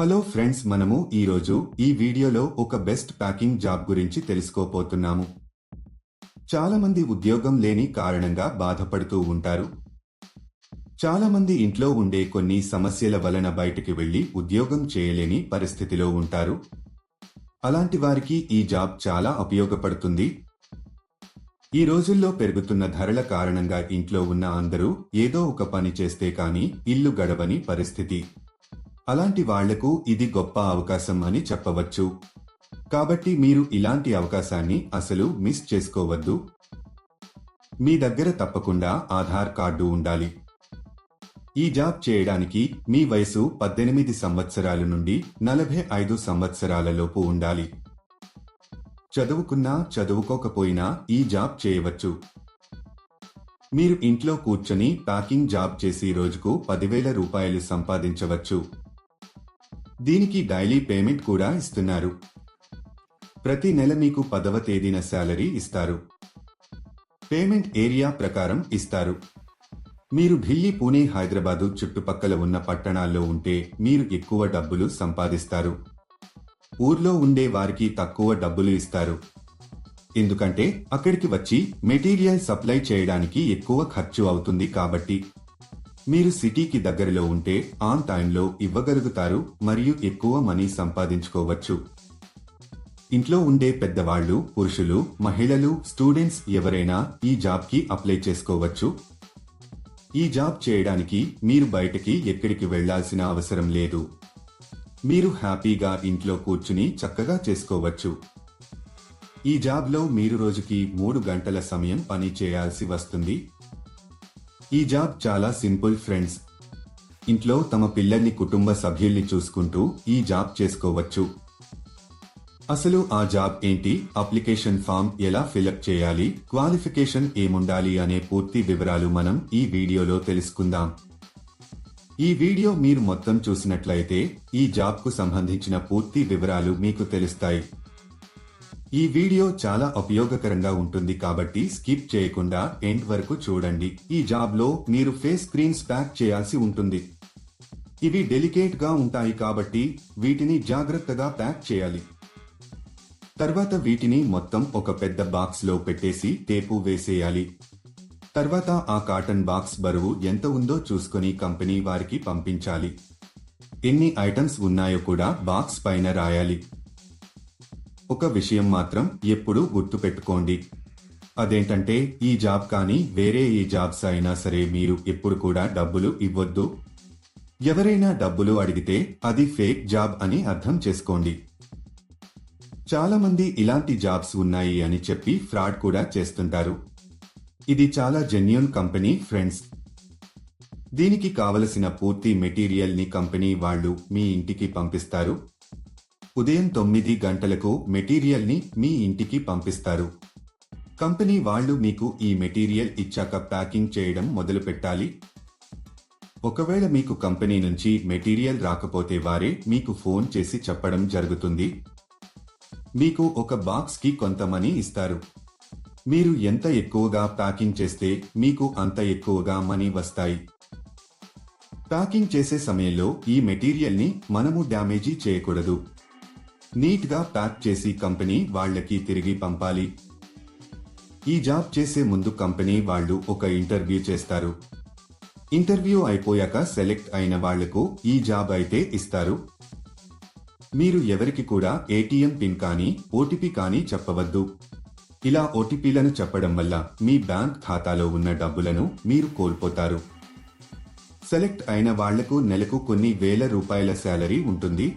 Hello friends మనము ఈరోజు ఈ వీడియోలో ఒక బెస్ట్ ప్యాకింగ్ జాబ్ గురించి తెలుసుకోపోతున్నాము చాలామంది ఉద్యోగం లేని కారణంగా బాధపడుతూ ఉంటారు. చాలామంది ఇంట్లో ఉండే కొన్ని సమస్యల వలన బయటికి వెళ్ళి ఉద్యోగం చేయలేని పరిస్థితిలో ఉంటారు. అలాంటి వారికి ఈ జాబ్ చాలా ఉపయోగపడుతుంది. ఈ రోజుల్లో పెరుగుతున్న ధరల కారణంగా ఇంట్లో ఉన్న అందరూ ఏదో ఒక పని చేస్తే కానీ ఇల్లు గడవని పరిస్థితి. అలాంటి వాళ్ళకు ఇది గొప్ప అవకాశం అని చెప్పవచ్చు. కాబట్టి మీరు ఇలాంటి అవకాశాన్ని అసలు మిస్ చేసుకోవద్దు. మీ దగ్గర తప్పకుండా ఆధార్ కార్డు ఉండాలి. ఈ జాబ్ చేయడానికి మీ వయసు పద్దెనిమిది సంవత్సరాల నుండి నలభై ఐదు సంవత్సరాలలోపు ఉండాలి. చదువుకున్నా చదువుకోకపోయినా ఈ జాబ్ చేయవచ్చు. మీరు ఇంట్లో కూర్చొని ప్యాకింగ్ జాబ్ చేసి రోజుకు పదివేల రూపాయలు సంపాదించవచ్చు. దీనికి డైలీ పేమెంట్ కూడా ఇస్తున్నారు. ప్రతి నెల మీకు పదవ తేదీన శాలరీ ఇస్తారు. పేమెంట్ ఏరియా ప్రకారం ఇస్తారు. మీరు ఢిల్లీ పూణే హైదరాబాదు చుట్టుపక్కల ఉన్న పట్టణాల్లో ఉంటే మీరు ఎక్కువ డబ్బులు సంపాదిస్తారు. ఊర్లో ఉండే వారికి తక్కువ డబ్బులు ఇస్తారు. ఎందుకంటే అక్కడికి వచ్చి మెటీరియల్ సప్లై చేయడానికి ఎక్కువ ఖర్చు అవుతుంది కాబట్టి మీరు సిటీకి దగ్గరలో ఉంటే ఆన్ టైంలో ఇవ్వగలుగుతారు మరియు ఎక్కువ మనీ సంపాదించుకోవచ్చు. ఇంట్లో ఉండే పెద్దవాళ్ళు పురుషులు మహిళలు స్టూడెంట్స్ ఎవరైనా ఈ జాబ్కి అప్లై చేసుకోవచ్చు. ఈ జాబ్ చేయడానికి మీరు బయటకి ఎక్కడికి వెళ్ళాల్సిన అవసరం లేదు. మీరు హ్యాపీగా ఇంట్లో కూర్చుని చక్కగా చేసుకోవచ్చు. ఈ జాబ్లో మీరు రోజుకి మూడు గంటల సమయం పని చేయాల్సి వస్తుంది. ఈ జాబ్ చాలా సింపుల్ ఫ్రెండ్స్. ఇంట్లో తమ పిల్లల్ని కుటుంబ సభ్యుల్ని చూసుకుంటూ ఈ జాబ్ చేసుకోవచ్చు. అసలు ఆ జాబ్ ఏంటి? అప్లికేషన్ ఫామ్ ఎలా ఫిలప్ చేయాలి? క్వాలిఫికేషన్ ఏముండాలి అనే పూర్తి వివరాలు మనం ఈ వీడియోలో తెలుసుకుందాం. ఈ వీడియో మీరు మొత్తం చూసినట్లయితే ఈ జాబ్కు సంబంధించిన పూర్తి వివరాలు మీకు తెలుస్తాయి. ఈ వీడియో చాలా ఉపయోగకరంగా ఉంటుంది కాబట్టి స్కిప్ చేయకుండా ఎండ్ వరకు చూడండి. ఈ జాబ్లో మీరు ఫేస్ స్క్రీన్స్ ప్యాక్ చేయాల్సి ఉంటుంది. ఇవి డెలికేట్గా ఉంటాయి కాబట్టి వీటిని జాగ్రత్తగా ప్యాక్ చేయాలి. తర్వాత వీటిని మొత్తం ఒక పెద్ద బాక్స్లో పెట్టేసి టేపు వేసేయాలి. తర్వాత ఆ కాటన్ బాక్స్ బరువు ఎంత ఉందో చూసుకొని కంపెనీ వారికి పంపించాలి. ఎన్ని ఐటమ్స్ ఉన్నాయో కూడా బాక్స్ పైన రాయాలి. ఒక విషయం మాత్రం ఎప్పుడూ గుర్తుపెట్టుకోండి. అదేంటంటే ఈ జాబ్ కానీ వేరే ఏ జాబ్స్ అయినా సరే మీరు ఎప్పుడు కూడా డబ్బులు ఇవ్వద్దు. ఎవరైనా డబ్బులు అడిగితే అది ఫేక్ జాబ్ అని అర్థం చేసుకోండి. చాలామంది ఇలాంటి జాబ్స్ ఉన్నాయి అని చెప్పి ఫ్రాడ్ కూడా చేస్తుంటారు. ఇది చాలా జెన్యున్ కంపెనీ ఫ్రెండ్స్. దీనికి కావలసిన పూర్తి మెటీరియల్ని కంపెనీ వాళ్ళు మీ ఇంటికి పంపిస్తారు. ఉదయం తొమ్మిది గంటలకు మెటీరియల్ని మీ ఇంటికి పంపిస్తారు. కంపెనీ వాళ్ళు మీకు ఈ మెటీరియల్ ఇచ్చాక ప్యాకింగ్ చేయడం మొదలు పెట్టాలి ఒకవేళ మీకు కంపెనీ నుంచి మెటీరియల్ రాకపోతే వారే మీకు ఫోన్ చేసి చెప్పడం జరుగుతుంది. మీకు ఒక బాక్స్కి కొంత మనీ ఇస్తారు. మీరు ఎంత ఎక్కువగా ప్యాకింగ్ చేస్తే మీకు అంత ఎక్కువగా మనీ వస్తాయి. ప్యాకింగ్ చేసే సమయంలో ఈ మెటీరియల్ని మనము డ్యామేజీ చేయకూడదు. నీట్గా ప్యాక్ చేసి కంపెనీ వాళ్ళకి తిరిగి పంపాలి. ఈ జాబ్ చేసే ముందు కంపెనీ వాళ్ళు ఒక ఇంటర్వ్యూ చేస్తారు. ఇంటర్వ్యూ అయిపోయాక సెలెక్ట్ అయిన వాళ్ళకు ఈ జాబ్ అయితే ఇస్తారు. మీరు ఎవరికి కూడా ఏటీఎం పిన్ కానీ ఓటీపీ కానీ చెప్పవద్దు. ఇలా ఓటీపీలను చెప్పడం వల్ల మీ బ్యాంక్ ఖాతాలో ఉన్న డబ్బులను మీరు కోల్పోతారు. సెలెక్ట్ అయిన వాళ్ళకు నెలకు కొన్ని వేల రూపాయల శాలరీ ఉంటుంది.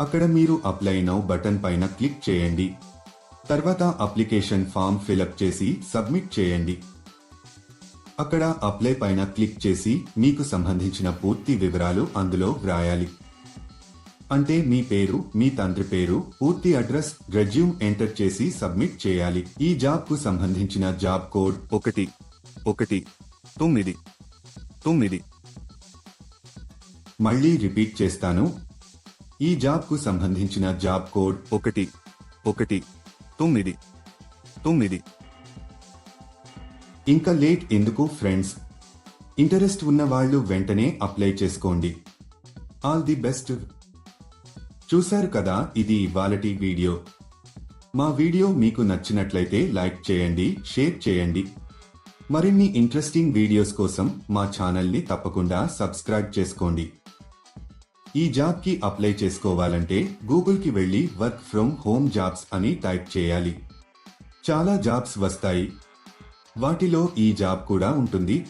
అక్కడ మీరు అప్లై నౌ బటన్ పైన క్లిక్ చేయండి. తర్వాత అప్లికేషన్ ఫామ్ ఫిలప్ చేసి సబ్మిట్ చేయండి. అక్కడ అప్లై పైన క్లిక్ చేసి మీకు సంబంధించిన పూర్తి వివరాలు అందులో వ్రాయాలి. అంటే మీ పేరు మీ తండ్రి పేరు పూర్తి అడ్రస్ రెజ్యూమ్ ఎంటర్ చేసి సబ్మిట్ చేయాలి. ఈ జాబ్కు సంబంధించిన జాబ్ కోడ్ ఒకటి ఒకటి తొమ్మిది తొమ్మిది. మళ్ళీ రిపీట్ చేస్తాను. ఈ జాబ్కు సంబంధించిన జాబ్ కోడ్ ఒకటి ఒకటి తొమ్మిది తొమ్మిది. ఇంకా లేట్ ఎందుకు ఫ్రెండ్స్? ఇంటరెస్ట్ ఉన్న వాళ్ళు వెంటనే అప్లై చేసుకోండి. All the best. చూశారు కదా ఇది ఇవాళటి వీడియో. మా వీడియో మీకు నచ్చినట్లయితే లైక్ చేయండి షేర్ చేయండి. మరిన్ని ఇంట్రెస్టింగ్ వీడియోస్ కోసం మా ఛానల్ని తప్పకుండా సబ్స్క్రైబ్ చేసుకోండి. ఈ జాబ్కి అప్లై చేసుకోవాలంటే గూగుల్కి వెళ్ళి వర్క్ ఫ్రమ్ హోమ్ జాబ్స్ అని టైప్ చేయాలి. చాలా జాబ్స్ వస్తాయి. వాటిలో ఈ జాబ్ కూడా ఉంటుంది.